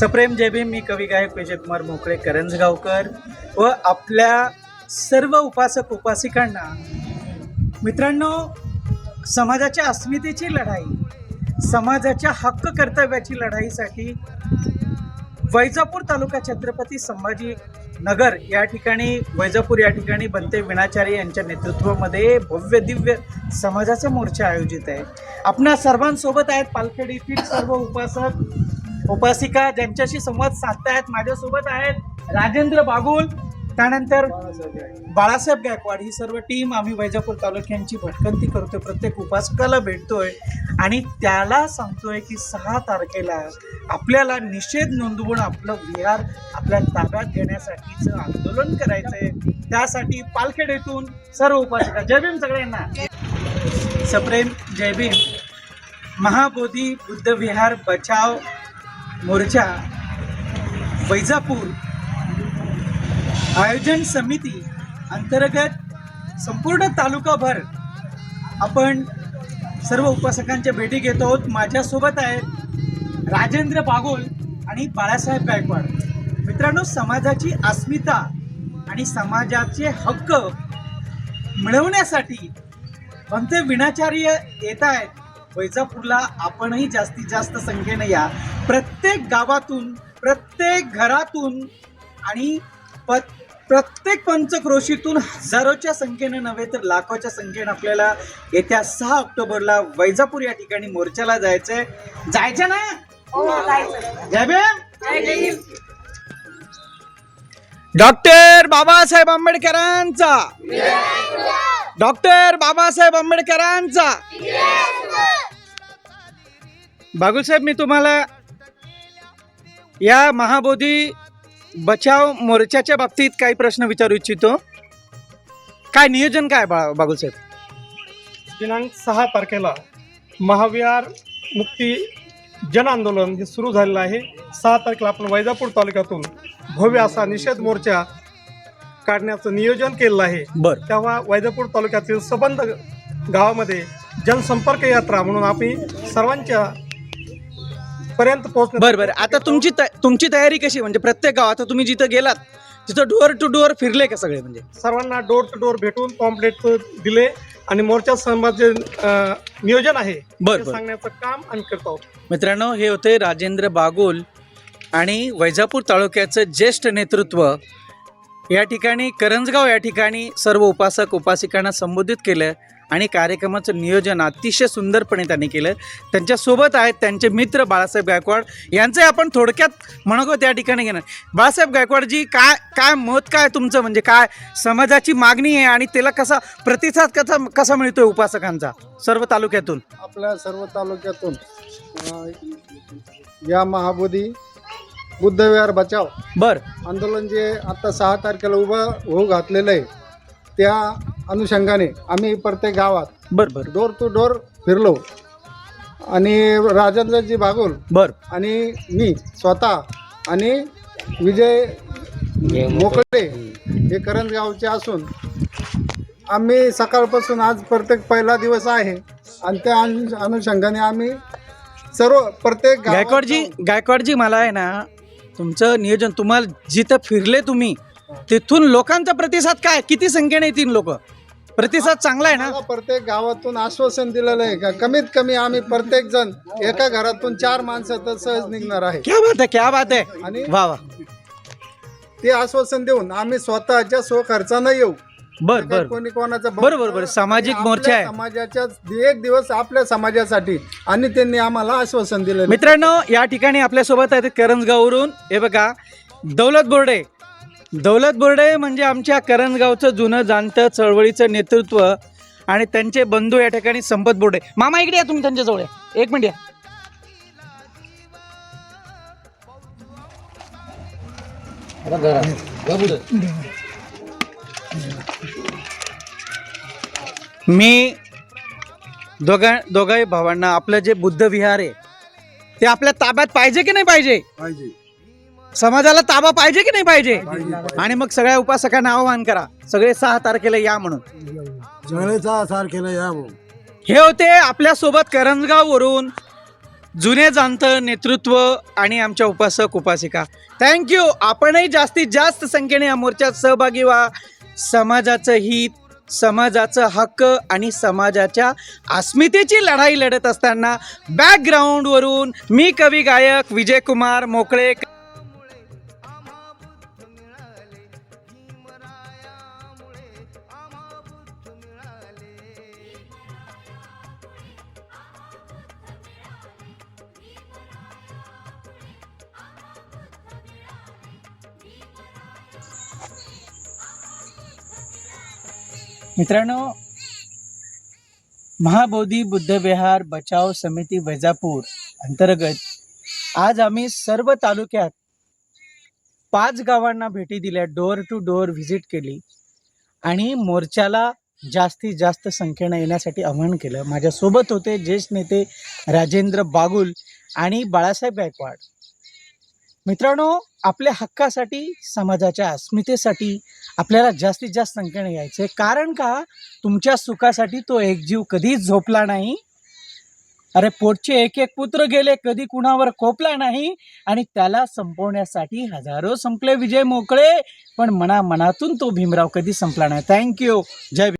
सप्रेम जय भीम मी कवी गायक विजयकुमार मोकळे करंजगावकर व आपल्या सर्व उपासक उपासिकांना मित्रांनो समाजाच्या अस्मितेची लढाई समाजाच्या हक्क कर्तव्याची लढाईसाठी वैजापूर तालुका छत्रपती संभाजी नगर या ठिकाणी वैजापूर या ठिकाणी बनते विणाचार्य यांच्या नेतृत्वामध्ये भव्य दिव्य समाजाचा मोर्चा आयोजित आहे. आपणा सर्वांसोबत आहेत पालखेडीतील सर्व उपासक उपासिका ज्यांच्याशी संवाद साधतायत माझ्यासोबत आहेत राजेंद्र बागुल त्यानंतर बाळासाहेब गायकवाड. ही सर्व टीम आम्ही वैजापूर तालुक्यांची भटकंती करतोय. प्रत्येक उपासकाला भेटतोय. आणि त्याला सांगतोय की सहा तारखेला आपल्याला निषेध नोंदवून आपलं विहार आपल्या ताब्यात घेण्यासाठीचं आंदोलन करायचंय. त्यासाठी पालखेड येथून सर्व उपासिका जय भीम सगळ्यांना. सप्रेम जय भीम. महाबोधी बुद्ध विहार बचाव. मोर्चा वैजापूर आयोजन समिती अंतर्गत संपूर्ण तालुकाभर आपण सर्व उपासकांच्या भेटी घेत आहोत. माझ्यासोबत आहेत राजेंद्र बागोल आणि बाळासाहेब गायकवाड. मित्रांनो समाजाची अस्मिता आणि समाजाचे हक्क मिळवण्यासाठी पंत विणाचार्य येत आहेत. वैजापूरला आपणही जास्तीत जास्त संख्येने या. प्रत्येक गावातून प्रत्येक घरातून आणि प प्रत्येक पंचक्रोशीतून हजारोच्या संख्येनं नव्हे तर लाखोच्या संख्येनं आपल्याला येत्या सहा ऑक्टोबरला वैजापूर या ठिकाणी मोर्चाला जायचंय. जायचं ना? भीम. डॉक्टर बाबासाहेब आंबेडकरांचा. डॉक्टर बाबासाहेब आंबेडकरांचा. बागुलसाहेब मी तुम्हाला या महाबोधी बचाव मोर्चाच्या बाबतीत काही प्रश्न विचारू इच्छितो. काय नियोजन काय बा बागुलसाहेब दिनांक सहा तारखेला महाविहार मुक्ती जन आंदोलन हे सुरू झालेलं आहे. सहा तारखेला आपण वैजापूर तालुक्यातून भव्य असा निषेध मोर्चा काढण्याचं नियोजन केलेलं आहे. बर. तेव्हा वैजापूर तालुक्यातील सबंध गावामध्ये जनसंपर्क यात्रा म्हणून आम्ही सर्वांच्या पर्यंत पोहोचण्याचा बर बर. आता तुमची तुमची तयारी कशी म्हणजे प्रत्येक गाव आता तुम्ही जिथं गेलात तिथं डोअर टू डोअर फिरले का सगळे म्हणजे? सर्वांना डोर टू डोर भेटून पॉम्पलेट दिले आणि मोर्चा संबंध नियोजन आहे. बर ते बर सांगण्याचं काम आम्ही करतो. मित्रांनो हे होते राजेंद्र बागुल आणि वैजापूर तालुक्याचं ज्येष्ठ नेतृत्व. या ठिकाणी करंजगाव या ठिकाणी सर्व उपासक उपासिकांना संबोधित केलं. आणि कार्यक्रमाचं नियोजन अतिशय सुंदरपणे त्यांनी केलं. त्यांच्यासोबत आहेत त्यांचे मित्र बाळासाहेब गायकवाड. यांचे आपण थोडक्यात म्हणतो त्या ठिकाणी घेणार बाळासाहेब गायकवाडजी काय काय मत काय तुमचं? म्हणजे काय समाजाची मागणी आहे आणि त्याला कसा प्रतिसाद कसा कसा मिळतोय उपासकांचा? सर्व तालुक्यातून. आपल्या सर्व तालुक्यातून अ, या महाबोधी बुद्धविहार बचाव बर. आंदोलन जे आता सहा तारखेला उभं होऊ घातलेलं आहे त्या अनुषंगाने आम्ही प्रत्येक गावात बर बर. डोर टू डोर फिरलो. आणि राजेंद्रजी बागुल बर. आणि मी स्वतः आणि विजय मोकळे हे करंजगावचे असून आम्ही सकाळपासून आज प्रत्येक पहिला दिवस आहे. आणि त्या अनु- अनुषंगाने आम्ही सर्व प्रत्येक गावात गायकवाडजी जाऊन- गायकवाडजी मला आहे ना तुमचं नियोजन तुम्हाला जिथं फिरले तुम्ही तिथून लोकांचा प्रतिसाद काय? किती संख्येने येतील लोक? प्रतिसाद चांगला आहे ना? आम्हाला प्रत्येक गावातून आश्वासन दिलेलं आहे का? कमीत कमी आम्ही प्रत्येक जण एका घरातून चार माणसं तर सहज निघणार आहे. क्या बात आहे क्या बात आहे. आणि वा वा. ते आश्वासन देऊन आम्ही स्वतःच्या स्वखर्चानं येऊ. बर बर. कोणी कोणाचा बरोबर, बरोबर. सामाजिक आपल्या मोर्चा आहे. समाजाच्या एक दिवस आपल्या समाजासाठी आणि त्यांनी आम्हाला आश्वासन दिलं मित्रांनो या ठिकाणी आपल्यासोबत आहेत करंजगाववरून. हे बघा दौलत बोर्डे. दौलत बोर्डे म्हणजे आमच्या करंजगावचं जुनं जाणतं चळवळीचं नेतृत्व आणि त्यांचे बंधू या ठिकाणी संपत बोर्डे. मामा इकडे या तुम्ही त्यांच्याजवळ या. एक मिनिट या. मी दोघा दोघाही भावांना आपलं जे बुद्ध विहार आहे ते आपल्या ताब्यात पाहिजे की नाही पाहिजे. समाजाला ताबा पाहिजे की नाही पाहिजे? आणि मग सगळ्या उपासकांना आवाहन करा. सगळे सहा तारखेला या म्हणून. जळेचा सारखेला या हे होते आपल्यासोबत करंजगाव वरून जुने जाणत नेतृत्व आणि आमच्या उपासक उपासिका. थँक्यू आपणही जास्तीत जास्त संख्येने या मोर्चात सहभागी व्हा. समाजाचं हित समाजाचं हक्क आणि समाजाच्या अस्मितेची लढाई लढत असताना बॅकग्राऊंडवरून मी कवी गायक विजयकुमार मोकळे मित्रांनो महाबोधी बुद्ध विहार बचाव समिती वैजापूर अंतर्गत आज आम्ही सर्व तालुक्यात पाच गावांना भेटी दिल्या डोअर टू डोअर व्हिजिट केली आणि मोर्चाला जास्तीत जास्त संख्येनं येण्यासाठी आवाहन केलं. माझ्यासोबत होते ज्येष्ठ नेते राजेंद्र बागुल आणि बाळासाहेब गायकवाड. मित्रांनो आपल्या हक्कासाठी समाजाच्या अस्मितेसाठी आपल्याला जास्तीत जास्त संख्येने यायचं. आहे कारण का? तुमच्या सुखासाठी तो एकजीव कधीच झोपला नाही. अरे पोटचे एक एक पुत्र गेले कधी कुणावर खोपला नाही आणि त्याला संपवण्यासाठी हजारो संपले विजय मोकळे. पण मना मनातून तो भीमराव कधी संपला नाही. थँक्यू जय